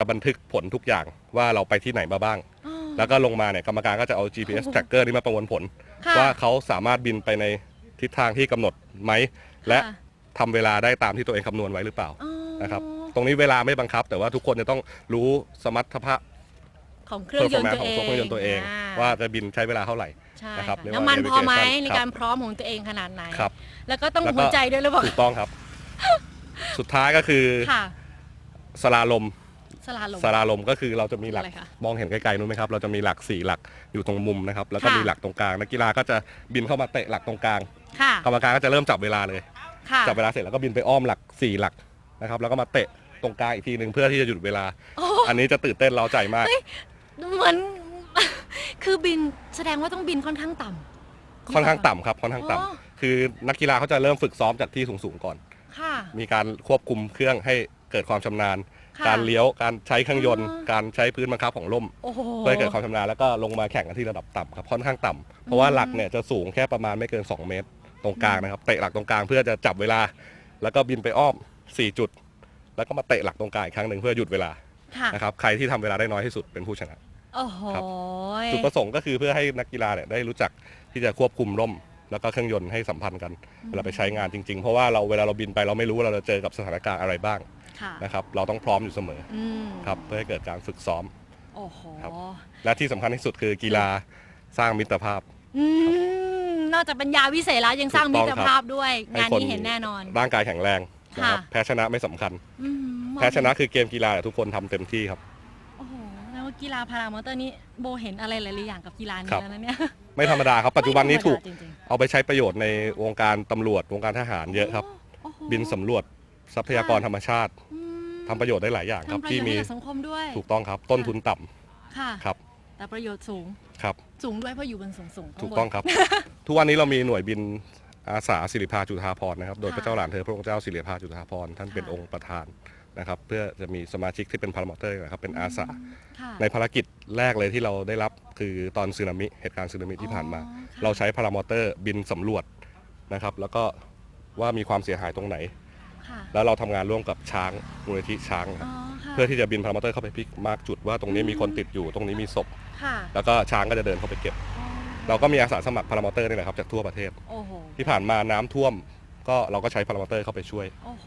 จะบันทึกผลทุกอย่างว่าเราไปที่ไหนมาบ้างอ๋อแล้วก็ลงมาเนี่ยกรรมการก็จะเอา GPS โอ้โห tracker นี้มาประมวลผลค่ะว่าเขาสามารถบินไปในทิศทางที่กำหนดไหม และค่ทำเวลาได้ตามที่ตัวเองคำนวณไว้หรือเปล่าอ๋อนะครับตรงนี้เวลาไม่บังคับ แต่ว่าทุกคนจะต้องรู้สมรรถภาพของเครื่องยนต์ performance ตัวของเองเครื่องยนต์ตัวเองอ่ว่าจะบินใช้เวลาเท่าไหร่ใช่นะครับค่ะเรียกว่าน้ำมันพอไหม navigation ในครับการพร้อมของตัวเองขนาดไหนครับแล้วก็ต้องแล้วก็หัวใจด้วยหรือเปล่าถูกต้องครับ สุดท้ายก็คือค่ะสลาลม สลาลม สลาลมก็คือเราจะมีหลักอะไรคะมองเห็นไกลๆนู้นไหมครับ เราจะมีหลักสี่หลักอยู่ตรงมุมนะครับ แล้วก็ค่ะ มีหลักตรงกลางนักกีฬาก็จะบินเข้ามาเตะหลักตรงกลางค่ะกรรมการก็จะเริ่มจับเวลาเลย ค่ะ จับเวลาเสร็จแล้วก็บินไปอ้อมหลักสี่หลักนะครับแล้วก็มาเตะตรงกลางอีกทีหนึ่งเพื่อที่จะหยุดเวลา โอ้ อันนี้จะตื่นเต้นเร้าใจมาก เหมือน คือบินแสดงว่าต้องบินค่อนข้างต่ำ ค่อนข้างต่ำครับค่อนข้างต่ำอ๋อ คือนักกีฬาเขาจะเริ่มฝึกซ้อมจากที่สูงๆก่อน ค่ะ มีการควบคุมเครื่องให้เกิดความชำนาญ ค่ะการเลี้ยวการใช้เครื่องยนต์อ๋อการใช้พื้นบังคับของล่มโอ้โห เพื่อให้เกิดความชำนาญแล้วก็ลงมาแข่งกันที่ระดับต่ำครับค่อนข้างต่ำเพราะว่าหลักเนี่ยจะสูงแค่ประมาณไม่เกิน 2 เมตร ตรงกลางนะครับเตะหลักตรงกลางเพื่อจะจับเวลา แล้วก็บินไปอ้อม 4 จุด แล้วก็มาเตะหลักตรงกลางอีกครั้งหนึ่งเพื่อหยุดเวลาค่ะนะครับใครที่ทำเวลาได้น้อยที่สุดเป็นผู้ชนะ โอ้โห ครับ จุดประสงค์ก็คือเพื่อให้นักกีฬาเนี่ยได้รู้จักที่จะควบคุมร่ม แล้วก็เครื่องยนต์ให้สัมพันธ์กันเวลาไปใช้งานจริงๆ เพราะว่าเราเวลาเราบินไปเราไม่รู้ว่าเราจะเจอกับสถานการณ์อะไรบ้าง ค่ะ นะครับเราต้องพร้อมอยู่เสมออืมครับเพื่อให้เกิดการฝึกซ้อม โอ้โห ครับ และที่สำคัญที่สุดคือกีฬาสร้างมิตรภาพ อืมนอกจากปัญญาวิเศษแล้วยังสร้างถูมิกต้องตรครับภาพด้วยให้งานคนนี้เห็นแน่นอน ร่างกายแข็งแรงนะครับค่ะ แพ้ชนะไม่สำคัญ อืมแพ้ชนะคือเกมกีฬาแต่ทุกคนทำเต็มที่ครับ โอ้โหแล้วากีฬาพารามอเตอร์นี่โบเห็นอะไรหลายๆอย่างกับกีฬานี้ครับ แล้วนะเนี่ยไม่ธรรมดาครับปัจจุบันนี้ถูกไม่ธรรมดาจริงเอาไปใช้ประโยชน์ในวงการตำรวจวงการทหารๆเยอะครับโอ้โหบินสำรวจ ทรัพยากรธรรมชาติอืมทำประโยชน์ได้หลายอย่างครับ ทำประที่โยชน์มีให้กับสังคมด้วยถูกต้องครับ ต้นทุนต่ำค่ะ ครับแต่ประโยชน์สูงครับ สูงด้วยเพราะอยู่บนสูงสูงๆถูกข้าบนต้องครับ ทุกวันนี้เรามีหน่วยบินอาสาศิริภาจุฑาภรณ์นะครับ โดยค่ะพระเจ้าหลานเธอพระองค์เจ้าศิริภาจุฑาภรณ์ท่านเป็นค่ะองค์ประธานนะครับ เพื่อจะมีสมาชิกที่เป็นพารามอเตอร์นะครับเป็นอาสา ค่ะในภารกิจแรกเลยที่เราได้รับคือตอนสึนามิเหตุการณ์สึนามิที่ผ่านมา อ๋อค่ะเราใช้พารามอเตอร์บินสำรวจนะครับ แล้วก็ว่ามีความเสียหายตรงไหน ค่ะแล้วเราทำงานร่วมกับช้างมูลนิธิช้างคอ๋รับอค่ะเพื่อที่จะบินพารามอเตอร์เข้าไปพลิกมาร์กจุดว่าตรงนี้มีคนติดอยู่ตรงนี้มีศพ ค่ะแล้วก็ช้างก็จะเดินเข้าไปเก็บ อ๋อเราก็มีอาสาสมัครพารามอเตอร์นี่แหละครับจากทั่วประเทศ โอ้โห ที่ผ่านมาน้ำท่วม ก็เราก็ใช้พารามอเตอร์เข้าไปช่วย โอ้โห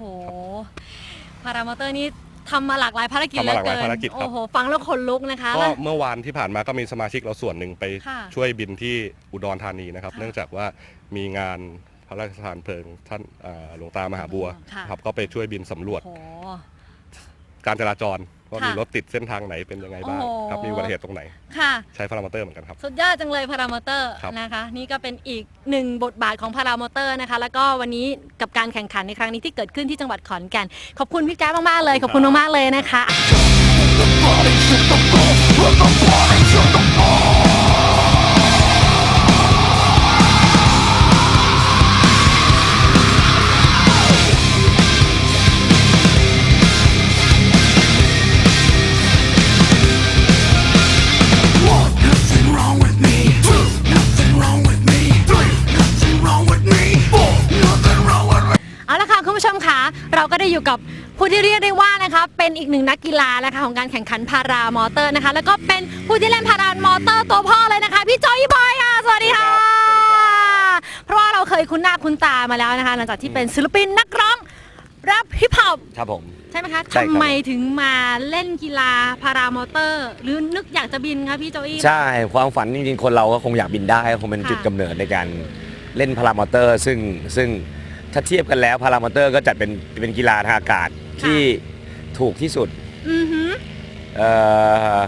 พารามอเตอร์นี่ทำมาหลากหลายภารกิจทำมาหลากหลายเนภารกิจครับ โอ้โห ฟังแล้วขนลุกนะคะ ก็แล้วเมื่อวานที่ผ่านมาก็มีสมาชิกเราส่วนหนึ่งไปค่ะช่วยบินที่อุดรธานีนะครับ ค่ะ เนื่องจากว่ามีงานพ ระราชทานเพลิงท่านอ่าหลวงตามหาบัวค่ะ ครับก็ไปช่วยบินสำรวจ โอ้โห การจราจรว่าค่ะมีรถติดเส้นทางไหนเป็นยังไงบ้างโอ้โห ครับมีอุบัติเหตุตรงไหนค่ะ ใช้พารามอเตอร์เหมือนกันครับ สุดยอดจังเลยพารามอเตอร์ครับ นะคะ นี่ก็เป็นอีกหนึ่งบทบาทของพารามอเตอร์นะคะ แล้วก็วันนี้กับการแข่งขันในครั้งนี้ที่เกิดขึ้นที่จังหวัดขอนแก่นขอบคุณพี่แจ๊บมากๆเลย ขอบคุณมากๆเลยนะคะ Nothing เรียกได้ว่านะคะเป็นอีกหนึ่งนักกีฬานะคะของการแข่งขันพารามอเตอร์นะคะ แล้วก็เป็นผู้ที่เล่นพารามอเตอร์ตัวพ่อเลยนะคะ พี่จอยบอยค่ะสวัสดีค่ะ เพราะว่าเราเคยคุ้นหน้าคุ้นตามาแล้วนะคะหลังจากที่เป็นศิลปินนักร้องแรปฮิปฮอปครับผม ใช่ไหมคะใช่ครับ ทำไมถึงมาเล่นกีฬาพารามอเตอร์ หรือนึกอยากจะบินคะพี่โจอี้ ใช่ความฝันจริงๆ คนเราก็คงอยากบินได้คงเป็นค่ะ จุดกำเนิดในการเล่นพารามอเตอร์ ซึ่งซึ่งถ้าเทียบกันแล้วพารามอเตอร์ก็จัดเป็นเป็นกีฬาทางอากาศ ที่ถูกที่สุดอือหือเอ่อ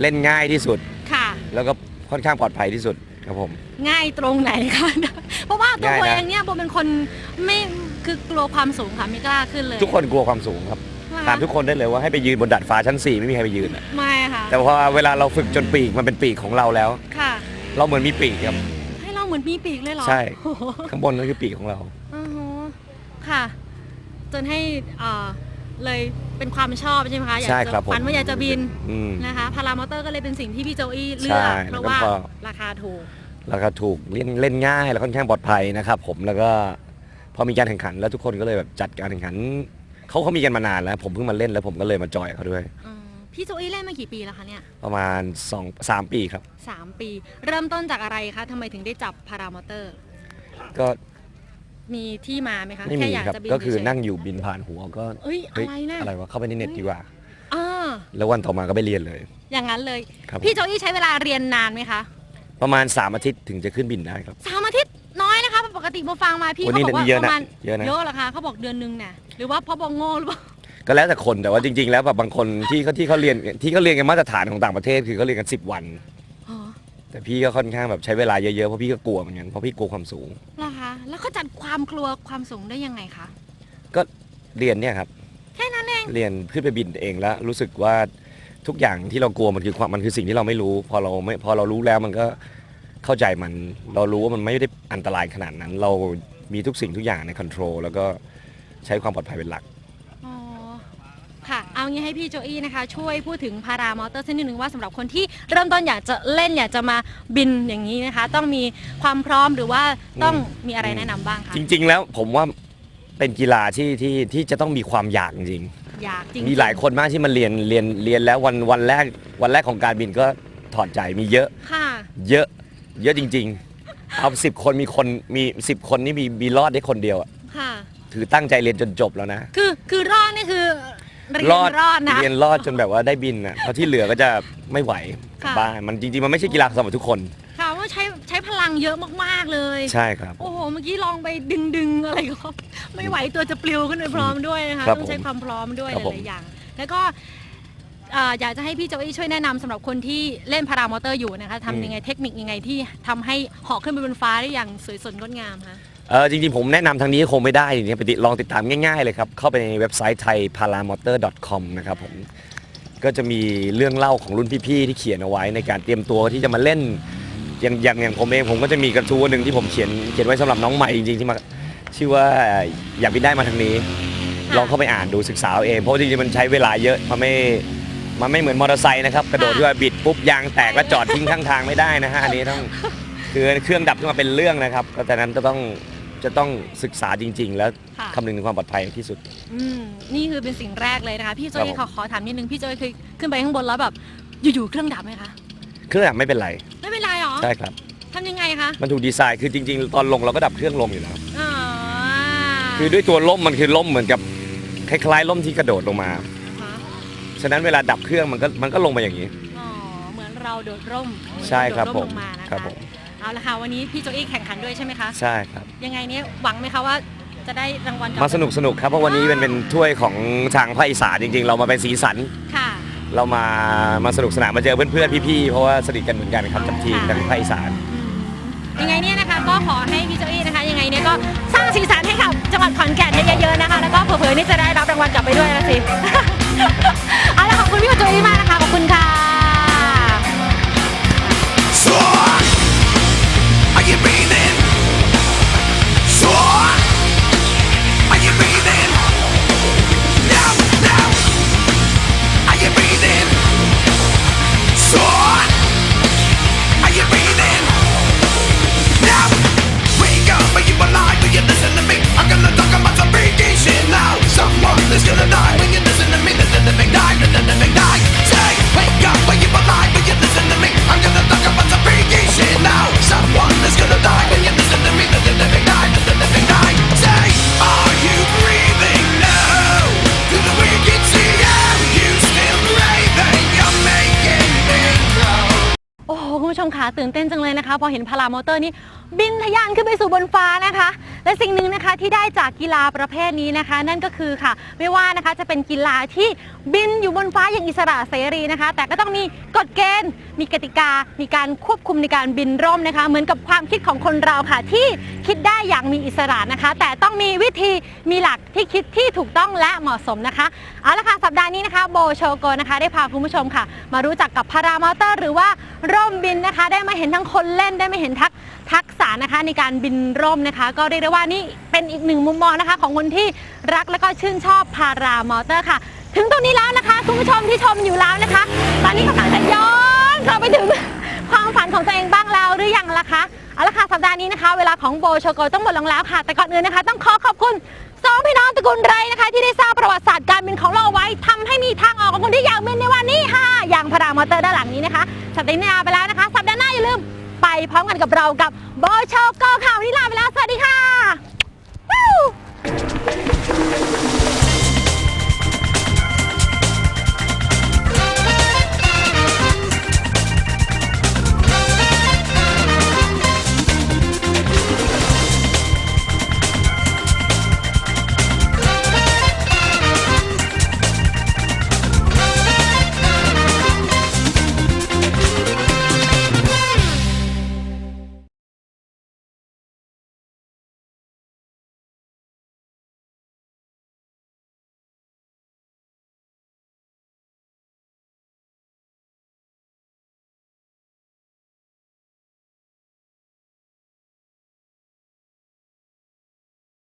เล่นง่ายที่สุด ค่ะ แล้วก็ค่อนข้างปลอดภัยที่สุดครับผม ง่ายตรงไหนคะ เพราะว่าตัวง่ายโบนะเองเนี่ยโบเป็นคนไม่คือกลัวความสูงค่ะไม่กล้าขึ้นเลยทุกคนกลัวความสูงครับว่าถามทุกคนได้เลยว่าให้ไปยืนบนดาดฟ้าชั้น 4 ไม่มีใครไปยืนอะไม่ค่ะแต่พอเวลาเราฝึกจนปีกมันเป็นปีกของเราแล้ว ค่ะ เราเหมือนมีปีกครับ ให้เราเหมือนมีปีกเลยเหรอใช่ โอ้โหข้างบนนั่นคือปีกของเรา อือหือค่ะ จนให้เอ่อ เลยเป็นความชอบใช่ไหมคะอยากใช่จะครับผม ฝันว่าอยากจะบินอืม นะคะพารามอเตอร์ก็เลยเป็นสิ่งที่พี่โจอี้เลืใช่อกเพราะว่าแล้วก็ ราคาถูก แล้วก็ถูกเล่นเล่นง่ายแล้วค่อนข้างปลอดภัยนะครับผมแล้วก็พอมีการแข่งขันแล้วทุกคนก็เลยแบบจัดการแข่งขันเขาเขามีกันมานานแล้ว ผมเพิ่งมาเล่นแล้วผมก็เลยมาจอยเขาด้วย อืมพี่โจอี้เล่นมากี่ปีแล้วคะเนี่ยประมาณ2 3ปีครับ สามปี เริ่มต้นจากอะไรคะทำไมถึงได้จับพารามอเตอร์ ก็ มีที่มาไหมคะไม่มีแค่อยากครับ จะบินก็คือเฉยๆ นั่งอยู่บินผ่านหัวก็เอ้ยเฮ้ยอะไรนะอะไรวะเข้าไปในเน็ตดีกว่า อ่าแล้ววันต่อมาก็ไปเรียนเลย อย่างนั้นเลย ครับพี่โจอี้ใช้เวลาเรียนนานไหมคะประมาณ 3 อาทิตย์ถึงจะขึ้นบินได้ครับ สามอาทิตย์น้อยนะคะปกติโมฟังมาพี่วันเขานี้บอกว่าเยอะปนะระมาณเยอะนะ เยอะเหรอคะเขาบอกเดือนหนึงเนี่ยหรือว่าเพราะบองโง่หรือเปล่า ก็แล้วแต่คนแต่ว่าจริง ๆ แล้วแบบบางคนที่เขาที่เขาเรียนที่เขาเรียนกันมาตรฐานของต่างประเทศคือเขาเรียนกัน 10 วัน อ๋อแต่พี่ก็ค่อนข้างแบบใช้เวลาเยอะๆเพราะพี่ก็กลัวเหมือนกันเพราะพี่กลัวความสูง เหรอคะ แล้วเขาจัดความกลัวความสูงได้ยังไงคะ ก็เรียนเนี่ยครับ แค่นั้นเอง เรียนขึ้นไปบินเองแล้วรู้สึกว่าทุกอย่างที่เรากลัวมันคือความมันคือสิ่งที่เราไม่รู้ พอเราไม่พอเรารู้แล้วมันก็เข้าใจมัน เรารู้ว่ามันไม่ได้อันตรายขนาดนั้น เรามีทุกสิ่งทุกอย่างในคอนโทรลแล้วก็ใช้ความปลอดภัยเป็นหลักอ๋อ ค่ะ เอางี้ให้พี่โจอี้นะคะ ช่วยพูดถึงพารามอเตอร์สักนิดนึงว่าสำหรับคนที่เริ่มต้นอยากจะเล่นอยากจะมาบินอย่างนี้นะคะ ต้องมีความพร้อมหรือว่าต้องมีอะไรแนะนำบ้างคะจริง ๆ แล้วผมว่าเป็นกีฬาที่ที่ที่จะต้องมีความอยากจริงอยากจริงๆมีหลายคนมากที่มันเรียนเรียนเรียนแล้ววันวันแรกวันแรกของการบินก็ถอดใจมีเยอะค่ะเยอะ เยอะจริง ๆ เอาสิบคนมีคนมีสิบคนนี่มีมีรอดได้คนเดียวอะค่ะถือตั้งใจเรียนจนจบแล้วนะ คือคือรอดนี่คือ เรียนรอดนะ เรียนรอดจนแบบว่าได้บินอะเพราะที่เหลือก็จะไม่ไหวกลับค่ะ บ้านมันจริงๆมันไม่ใช่กีฬาสำหรับทุกคน ค่ะว่าใช้ใช้พลังเยอะมากๆเลย ใช่ครับ โอ้โห เมื่อกี้ลองไปดึงดึงๆอะไรก็ ไม่ไหวตัวจะปลิวขึ้นไปพร้อมด้วยนะคะ ครับต้องใช้ความพร้อมด้วยหครับผม ลายๆอย่าง แล้วก็เอ่ออยากจะให้พี่โจอี้ช่วยแนะนำสำหรับคนที่เล่นพารามอเตอร์อยู่นะคะทำยังไงเทคนิคยังไงที่ทำให้เหาะขึ้นไปบนฟ้าได้อย่างสวยสดงดงามคะ เออจริงๆ ผมแนะนำทางนี้คงไม่ได้จริงๆไปติลองติดตามง่ายๆเลยครับ เข้าไปในเว็บไซต์ไทย paramotor.com นะครับผมก็จะมีเรื่องเล่าของรุ่นพี่ๆที่เขียนเอาไว้ในการเตรียมตัวที่จะมาเล่น อย่างอย่างอย่างผมเองผมก็จะมีกระทู้หนึ่งที่ผมเขียนเขียนไว้สำหรับน้องใหม่จริงๆที่มาชื่อว่าอยากบินได้มาทางนี้ ลองเข้าไปอ่านดูศึกษาเอาเองเพราะจริงๆมันใช้เวลาเยอะมันไม่มันไม่เหมือนมอเตอร์ไซค์นะครับกระโดดที่ว่าบิดปุ๊บยางแตกแล้วจอดทิ้งข้างทางไม่ได้นะฮะอันนี้ต้องคือเครื่องดับขึ้นมาเป็นเรื่องนะครับก็แต่นั้นจะต้อง จะต้องศึกษาจริง ๆ แล้วค่ะ คำนึงถึงความปลอดภัยที่สุด อืมนี่คือเป็นสิ่งแรกเลยนะคะ พี่โจอี้ครัขบอผมขอถามนิดนึงพี่โจอี้เคยขึ้นไปข้างบนแล้วแบบอยู่ๆเครื่องดับไหมคะเครื่องดับไม่เป็นไรไม่เป็นไรหรอใช่ครับ ทำยังไงคะมันถูกดีไซน์คือจริง ๆ ตอนลงเราก็ดับเครื่องลงอยู่แล้ว อ๋อคือด้วยตัวล่มมันคือล่มเหมือนกับคล้ายๆล่มที่กระโดดลงมาคะฉะนั้นเวลาดับเครื่องมันก็มันก็ลงมาอย่างนี้ อ๋อเหมือนเราโดดร่มใช่ครับโดดผร่มลงมานะคะครับผม เอาละค่ะวันนี้พี่โจอี้แข่งขันด้วยใช่ไหมคะ ใช่ครับ ยังไงเนี่ยหวังไหมคะว่าจะได้รางวัลกลับมาสนุกสนุกครับเพราะวันนี้เป็นเป็นถ้วยของทางภาคอีสานจริงๆ เรามาเป็นสีสัน ค่ะ เรามามาสนุกสนานมาเจอเพื่อนๆพี่ๆเพราะว่าสนิทกันเหมือนกันครับกับทีมค่ะทางภาคอีสานอืมยังไงเนี่ยนะคะก็ขอให้พี่โจอี้นะคะ ยังไงเนี่ยก็สร้างสีสันให้กับจังหวัดขอนแก่นให้เยอะๆนะคะ แล้วก็เผื่อๆนี่จะได้รับรางวัลกลับไปด้วยนะสิ เอาละขอบคุณพี่โจอี้มากนะคะขอบคุณค่ะ So, is gonna die when you listen to me. The living die, the living die. Say, wake up, are you alive? Will you listen to me? I'm gonna talk about some freaky shit now. Someone is gonna die when you listen to me. The living die, the living die. Say, are you breathing now? Do the wicked see you? You still breathing? You're making me grow. โอ้โหคุณผู้ชมคะตื่นเต้นจังเลยนะคะ พอเห็นพารามอเตอร์นี่บินทะยานขึ้นไปสู่บนฟ้านะคะ และสิ่งหนึ่งนะคะที่ได้จากกีฬาประเภทนี้นะคะ นั่นก็คือค่ะ ไม่ว่านะคะจะเป็นกีฬาที่บินอยู่บนฟ้าอย่างอิสระเสรีนะคะ แต่ก็ต้องมีกฎเกณฑ์ มีกติกา มีการควบคุมในการบินร่มนะคะ เหมือนกับความคิดของคนเราค่ะ ที่คิดได้อย่างมีอิสระนะคะ แต่ต้องมีวิธีมีหลักที่คิดที่ถูกต้องและเหมาะสมนะคะเอาละค่ะสัปดาห์นี้นะคะ โบโชโกนะคะได้พาคุณผู้ชมค่ะ มารู้จักกับพารามอเตอร์ หรือว่าร่มบินนะคะ ได้มาเห็นทั้งคนเล่นได้มาเห็นทักทักษะนะคะ ในการบินร่มนะคะ ก็เรียกได้ว่านี่เป็นอีกหนึ่งมุมมองนะคะ ของคนที่รักและก็ชื่นชอบพารามอเตอร์ค่ะ ถึงตรงนี้แล้วนะคะคุณผู้ชมที่ชมอยู่แล้วนะคะ ตอนนี้กำลังจะย้อนกลับไปถึงความฝันของตัวเองบ้างแล้วหรือยังล่ะคะเอาละค่ะสัปดาห์นี้นะคะ เวลาของโบโชโกต้องหมดลงแล้วค่ะ แต่ก่อนอื่นนะคะ ต้องขอขอบคุณสองพี่น้องตระกูลไรนะคะ ที่ได้สร้างประวัติศาสตร์การบินของเราไว้ทำให้มีทางออกของคนที่อยากบินในวันนี้หามอเตอร์ด้านหลังนี้นะคะสัปดาห์นี้ลาไปแล้วนะคะ สัปดาห์หน้าอย่าลืม ไปพร้อมกันกับเรากับโบโชโกข่าวันนี้ลาไปแล้วสวัสดีค่ะ Woo!